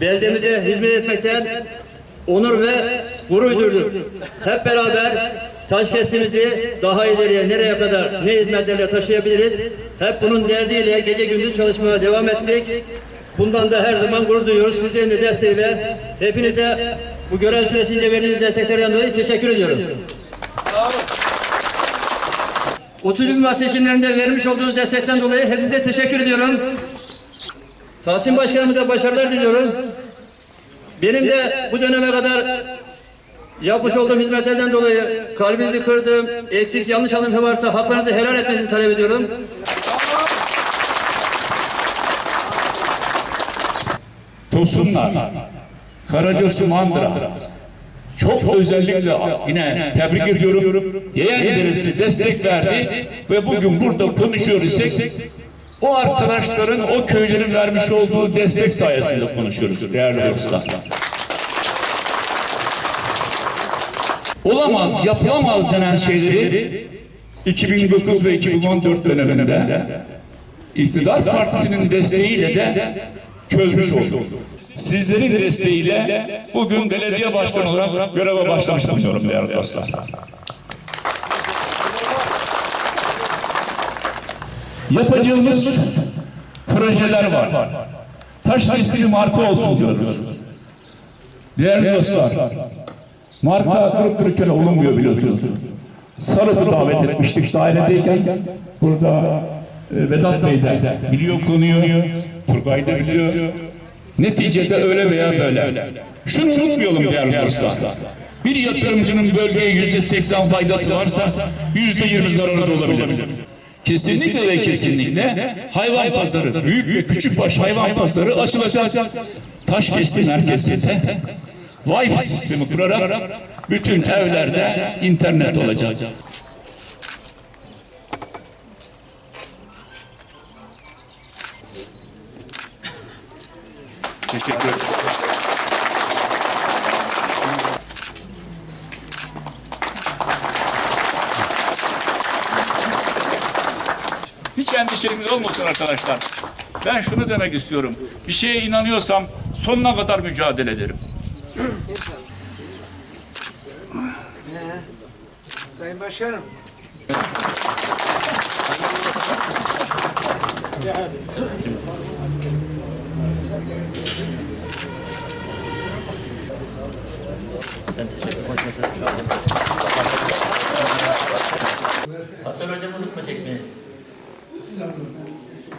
beldemize hizmet etmekten onur ve gurur duyduk. Hep beraber taş kestimizi daha ileriye nereye kadar ne hizmetlerle taşıyabiliriz? Hep bunun derdiyle gece gündüz çalışmaya devam ettik. Bundan da her zaman gurur duyuyoruz. Sizlerin de desteğiyle hepinize bu görev süresince verdiğiniz desteklerden dolayı teşekkür ediyorum. 30 bin seçimlerinde vermiş olduğunuz destekten dolayı hepinize teşekkür ediyorum. Tahsin Başkanım'a da başarılar diliyorum. Benim de bu döneme kadar yapmış olduğum hizmetlerden dolayı kalbinizi kırdığım, eksik yanlış anlamı varsa haklarınızı helal etmenizi talep ediyorum. Tosunlar, Karacasu Mandıra. Çok özellikle yine tebrik ediyorum. Yeğen liderisi destek verdi ve bugün burada konuşuyor isek o arkadaşların, o köylerin vermiş olduğu destek sayesinde konuşuyoruz değerli dostlar. Olamaz, yapılamaz denen şeyleri 2009 ve 2014 döneminde iktidar partisinin desteğiyle de çözmüş olduk. Sizlerin desteğiyle bugün belediye başkanı olarak göreve başlamış bulunuyorum değerli dostlar. Yapacağımız projeler var. Taş bir marka olsun diyoruz. Değerli dostlar, marka durup dururken olunmuyor biliyorsunuz. Sarık'ı davet etmiştik dairedeyken. Burada e, Vedat Bey de biliyor konuyu, Turgay da biliyor. Neticede öyle veya böyle. Şunu unutmayalım değerli dostlar. Bir yatırımcının bölgeye yüzde seksen faydası varsa yüzde yirmi zararı olabilir. Kesinlikle ve kesinlikle hayvan pazarı, büyük ve küçük baş hayvan pazarı açılacak. Taş kesti merkezinde Wi-Fi sistemi kurarak bütün evlerde internet olacak. Teşekkür ederim. Endişeniz olmasın arkadaşlar. Ben şunu demek istiyorum. Bir şeye inanıyorsam sonuna kadar mücadele ederim. Sayın Başkanım. Hasan hocam unutma Seven.